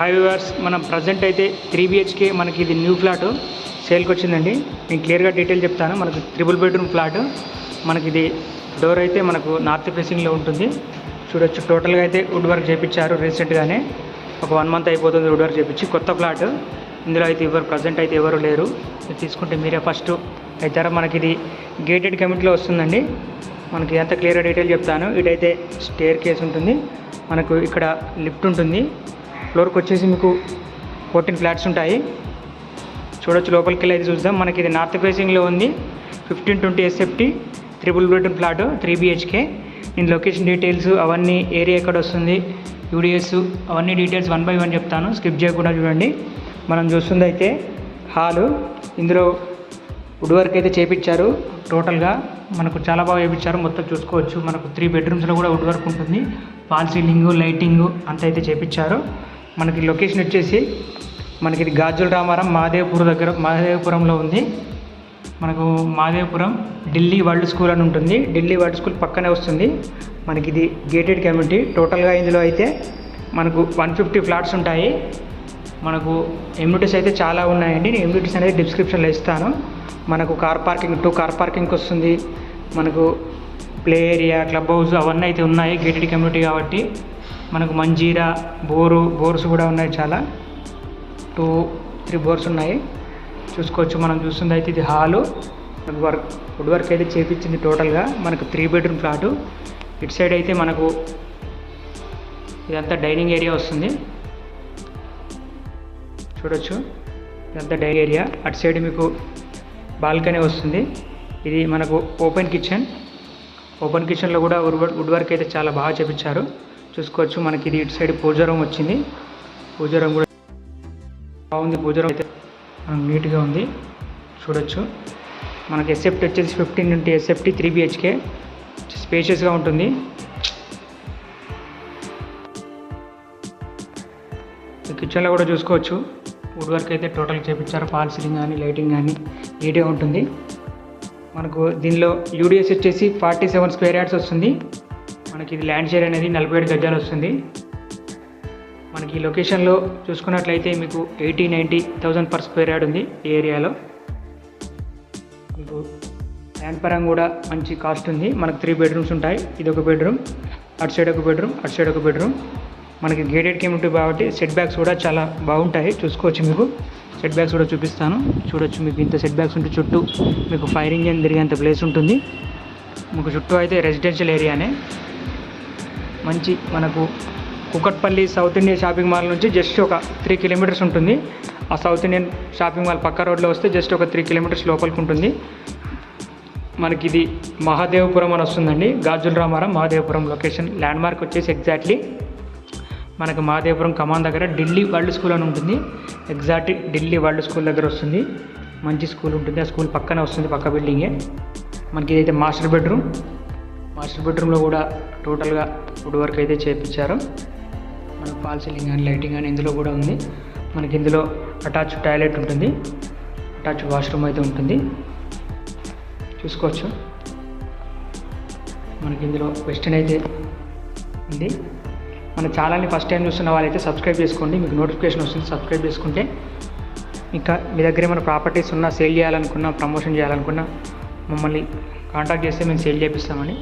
Hi viewers మనం present అయితే three BHK మనకి ఇది న్యూ ఫ్లాట్ సేల్కి వచ్చిందండి. నేను క్లియర్గా డీటెయిల్ చెప్తాను. మనకు త్రిబుల్ బెడ్రూమ్ ఫ్లాట్ మనకి ఇది డోర్ అయితే మనకు నార్త్ ఫేసింగ్లో ఉంటుంది. చూడొచ్చు. టోటల్గా అయితే వుడ్ వర్క్ చేయించారు రీసెంట్గానే ఒక వన్ మంత్ అయిపోతుంది వుడ్ వర్క్ చేయించి కొత్త ఫ్లాట్ ఇందులో అయితే ఎవరు ప్రజెంట్ అయితే ఎవరు లేరు. తీసుకుంటే మీరే ఫస్ట్ అయితే మనకి ఇది గేటెడ్ కమిటీలో వస్తుందండి. మనకి ఎంత క్లియర్గా డీటెయిల్ చెప్తాను. ఇటైతే స్టేర్ కేస్ ఉంటుంది. మనకు ఇక్కడ లిఫ్ట్ ఉంటుంది. ఫ్లోర్కి వచ్చేసి మీకు ఫోర్టీన్ ఫ్లాట్స్ ఉంటాయి. చూడొచ్చు లోపలికి వెళ్ళి అయితే చూద్దాం. మనకి ఇది నార్త్ ఫేసింగ్లో ఉంది. Fifteen twenty SFT triple bedroom flat three BHK. నేను లొకేషన్ డీటెయిల్స్ అవన్నీ ఏరియా ఎక్కడ వస్తుంది యూడిఎస్ అవన్నీ డీటెయిల్స్ వన్ బై వన్ చెప్తాను. స్కిప్ చేయకుండా చూడండి. మనం చూస్తుంది అయితే హాలు. ఇందులో వుడ్ వర్క్ అయితే చేపించారు టోటల్గా. మనకు చాలా బాగా చేయించారు మొత్తం చూసుకోవచ్చు. మనకు త్రీ బెడ్రూమ్స్లో కూడా వుడ్ వర్క్ ఉంటుంది. ఫాల్ సీలింగ్ లైటింగు అంత అయితే చేపించారు. మనకి లొకేషన్ వచ్చేసి మనకి ఇది గాజుల రామారం మహాదేవ్పూర్ దగ్గర మహాదేవపురంలో ఉంది. మనకు మహాదేవపురం ఢిల్లీ వరల్డ్ స్కూల్ అని ఉంటుంది. ఢిల్లీ వరల్డ్ స్కూల్ పక్కనే వస్తుంది. మనకి ఇది గేటెడ్ కమ్యూనిటీ టోటల్గా ఇందులో అయితే మనకు వన్ ఫిఫ్టీ ఫ్లాట్స్ ఉంటాయి. మనకు ఎమ్యూనిటీస్ అయితే చాలా ఉన్నాయండి. నేను ఎమ్యూనిటీస్ అనేది డిస్క్రిప్షన్లో ఇస్తాను. మనకు కార్ పార్కింగ్ టూ కార్ పార్కింగ్కి వస్తుంది. మనకు ప్లే ఏరియా క్లబ్ హౌస్ అవన్నీ అయితే ఉన్నాయి. గేటెడ్ కమ్యూనిటీ కాబట్టి. మనకు మంజీరా బోరు బోర్స్ కూడా ఉన్నాయి చాలా. టూ త్రీ బోర్స్ ఉన్నాయి. చూసుకోవచ్చు మనం చూస్తుంది అయితే ఇది హాలు. వర్క్ వుడ్ వర్క్ అయితే చేపించింది టోటల్గా మనకు త్రీ బెడ్రూమ్ ఫ్లాటు ఇటు సైడ్ అయితే మనకు ఇదంతా డైనింగ్ ఏరియా వస్తుంది. చూడొచ్చు ఇదంతా డైనింగ్ ఏరియా అటు సైడ్ మీకు బాల్కనీ వస్తుంది. ఇది మనకు ఓపెన్ కిచెన్ ఓపెన్ కిచెన్లో కూడా వుడ్ వర్క్ అయితే చాలా బాగా చేపించారు. చూసుకోవచ్చు. మనకి ఇది ఇటు సైడ్ పూజారం వచ్చింది. పూజారం కూడా బాగుంది. పూజారం అయితే మనకు నీట్గా ఉంది. చూడొచ్చు. మనకి ఎస్ఎఫ్టీ వచ్చేసి ఫిఫ్టీన్ నుండి ఎస్ఎఫ్టీ త్రీ బిహెచ్కే స్పేషియస్గా ఉంటుంది. కిచెన్లో కూడా చూసుకోవచ్చు. వుడ్ వర్క్ అయితే టోటల్ చేపించారు. ఫాల్ సీలింగ్ కానీ లైటింగ్ కానీ నీట్గా ఉంటుంది. మనకు దీనిలో యూడిఎస్ వచ్చేసి ఫార్టీ సెవెన్ స్క్వేర్ యార్డ్స్ వస్తుంది. మనకి ఇది ల్యాండ్ షేర్ అనేది నలభై ఏడు గజాలు వస్తుంది. మనకి ఈ లొకేషన్లో చూసుకున్నట్లయితే మీకు eighty ninety thousand per square yard ఉంది ఈ ఏరియాలో. మీకు ల్యాండ్ పరంగా కూడా మంచి కాస్ట్ ఉంది. మనకు త్రీ బెడ్రూమ్స్ ఉంటాయి. ఇది ఒక బెడ్రూమ్ అటు సైడ్ ఒక బెడ్రూమ్ అటు సైడ్ ఒక బెడ్రూమ్ మనకి గేటెడ్ కమ్యూనిటీ కాబట్టి సెట్ బ్యాక్స్ కూడా చాలా బాగుంటాయి. చూసుకోవచ్చు మీకు. సెట్ బ్యాక్స్ కూడా చూపిస్తాను. చూడొచ్చు మీకు ఇంత సెట్ బ్యాక్స్ ఉంటే చుట్టూ మీకు ఫైర్ ఇంజన్ తిరిగేంత ప్లేస్ ఉంటుంది. మీకు చుట్టూ అయితే రెసిడెన్షియల్ ఏరియానే మంచి మనకు Kukatpally South India shopping mall నుంచి జస్ట్ ఒక త్రీ కిలోమీటర్స్ ఉంటుంది. ఆ సౌత్ ఇండియన్ షాపింగ్ మాల్ పక్క రోడ్లో వస్తే జస్ట్ ఒక త్రీ కిలోమీటర్స్ లోపలికి ఉంటుంది. మనకి ఇది మహాదేవపురం అని వస్తుందండి. Gajula Ramaram Mahadevapuram location. Landmark వచ్చేసి ఎగ్జాక్ట్లీ మనకు మహాదేవపురం కమాన్ దగ్గర ఢిల్లీ వరల్డ్ స్కూల్ అని ఉంటుంది. ఎగ్జాక్ట్ ఢిల్లీ వరల్డ్ స్కూల్ దగ్గర వస్తుంది. మంచి స్కూల్ ఉంటుంది. ఆ స్కూల్ పక్కనే వస్తుంది పక్క బిల్డింగే. మనకి ఇదైతే మాస్టర్ బెడ్రూమ్. మాస్టర్ బెడ్రూమ్లో కూడా టోటల్గా వుడ్ వర్క్ అయితే చేయించారు మనకు ఫాల్ సీలింగ్ కానీ లైటింగ్ అని ఇందులో కూడా ఉంది. మనకి ఇందులో అటాచ్ టాయిలెట్ ఉంటుంది. అటాచ్ వాష్రూమ్ అయితే ఉంటుంది. చూసుకోవచ్చు. మనకి ఇందులో వెస్టర్న్ అయితే ఉంది. మన ఛానల్ని ఫస్ట్ టైం చూస్తున్న వాళ్ళైతే సబ్స్క్రైబ్ చేసుకోండి. మీకు నోటిఫికేషన్ వస్తుంది సబ్స్క్రైబ్ చేసుకుంటే ఇంకా మీ దగ్గర ఏమైనా ప్రాపర్టీస్ ఉన్నా సేల్ చేయాలనుకున్నా ప్రమోషన్ చేయాలనుకున్నా మమ్మల్ని కాంటాక్ట్ చేస్తే మేము సేల్ చేపిస్తామని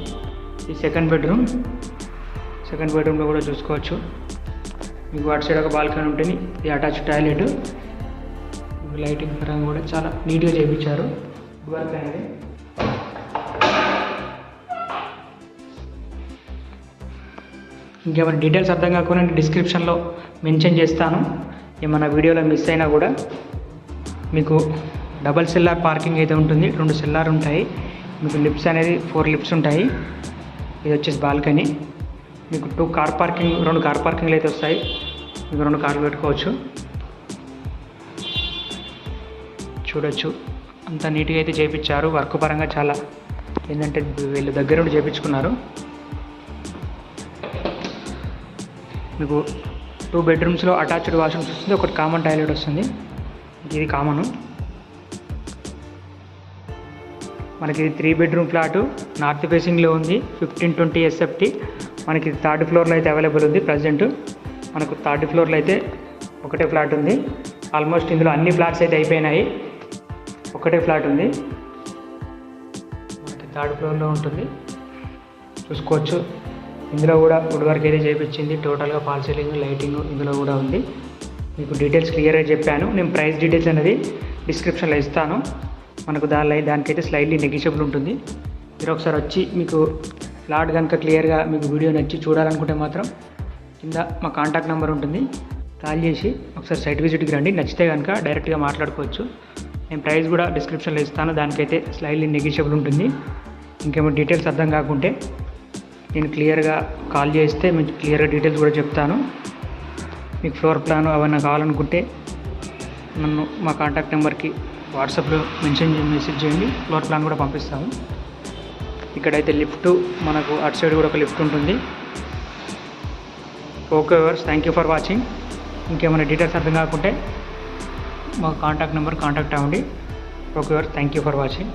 ఈ సెకండ్ బెడ్రూమ్ సెకండ్ బెడ్రూమ్లో కూడా చూసుకోవచ్చు. మీకు అటు సైడ్ ఒక బాల్కనీ ఉంటుంది ఇది అటాచ్ టాయిలెట్ లైటింగ్ పరంగా కూడా చాలా నీట్గా చేయించారు వర్క్ అనేది ఇంకేమైనా డీటెయిల్స్ అర్థం కాకుండా నేను డిస్క్రిప్షన్లో మెన్షన్ చేస్తాను. ఏమైనా వీడియోలో మిస్ అయినా కూడా మీకు డబల్ సెల్లార్ పార్కింగ్ అయితే ఉంటుంది రెండు సెల్లార్ ఉంటాయి. మీకు లిప్స్ అనేది ఫోర్ లిప్స్ ఉంటాయి. ఇది వచ్చేసి బాల్కనీ. మీకు టూ కార్ పార్కింగ్ రెండు కార్ పార్కింగ్లు అయితే వస్తాయి. మీకు రెండు కార్లు పెట్టుకోవచ్చు. చూడొచ్చు. అంత నీట్గా అయితే చేయించారు వర్క్ పరంగా చాలా ఏంటంటే వీళ్ళు దగ్గర నుండి చేయించుకున్నారు మీకు టూ బెడ్రూమ్స్లో అటాచ్డ్ వాష్రూమ్స్ వస్తుంది. ఒకటి కామన్ టాయిలెట్ వస్తుంది. ఇది కామను. మనకి ఇది త్రీ బెడ్రూమ్ ఫ్లాటు నార్త్ ఫేసింగ్లో ఉంది ఫిఫ్టీన్ ట్వంటీ ఎస్ఎఫ్టీ మనకి థర్డ్ ఫ్లోర్లో అయితే అవైలబుల్ ఉంది ప్రజెంట్ మనకు థర్డ్ ఫ్లోర్లో అయితే ఒకటే ఫ్లాట్ ఉంది. ఆల్మోస్ట్ ఇందులో అన్ని ఫ్లాట్స్ అయితే అయిపోయినాయి. ఒకటే ఫ్లాట్ ఉంది. మనకి థర్డ్ ఫ్లోర్లో ఉంటుంది. చూసుకోవచ్చు. ఇందులో కూడా వుడ్ వర్క్ అయితే చేయించింది టోటల్గా ఫాల్ సీలింగ్ లైటింగ్ ఇందులో కూడా ఉంది. మీకు డీటెయిల్స్ క్లియర్గా చెప్పాను. నేను ప్రైస్ డీటెయిల్స్ అనేది డిస్క్రిప్షన్లో ఇస్తాను. మనకు దాని దానికైతే స్లైడ్లీ నెగిషియబుల్ ఉంటుంది. మీరు ఒకసారి వచ్చి మీకు ఫ్లాట్ కనుక క్లియర్గా మీకు వీడియో నచ్చి చూడాలనుకుంటే మాత్రం కింద మా కాంటాక్ట్ నెంబర్ ఉంటుంది. కాల్ చేసి ఒకసారి సైట్ విజిట్కి రండి. నచ్చితే కనుక డైరెక్ట్గా మాట్లాడుకోవచ్చు. నేను ప్రైస్ కూడా డిస్క్రిప్షన్లో ఇస్తాను. దానికైతే స్లైడ్లీ నెగిషియబుల్ ఉంటుంది. ఇంకేమో డీటెయిల్స్ అర్థం కాకుంటే నేను క్లియర్గా కాల్ చేస్తే మీకు క్లియర్గా డీటెయిల్స్ కూడా చెప్తాను. మీకు ఫ్లోర్ ప్లాన్ అవన్నీ కావాలనుకుంటే నన్ను మా కాంటాక్ట్ నెంబర్కి వాట్సాప్లో మెన్షన్ చేయండి మెసేజ్ చేయండి. ఫ్లోర్ ప్లాన్ కూడా పంపిస్తాము. ఇక్కడైతే లిఫ్ట్ మనకు అటు సైడ్ కూడా ఒక లిఫ్ట్ ఉంటుంది. Okay viewers thank you for watching ఇంకేమైనా డీటెయిల్స్ అర్థం కాకుంటే మా కాంటాక్ట్ నెంబర్ కాంటాక్ట్ అవ్వండి. Okay viewers thank you for watching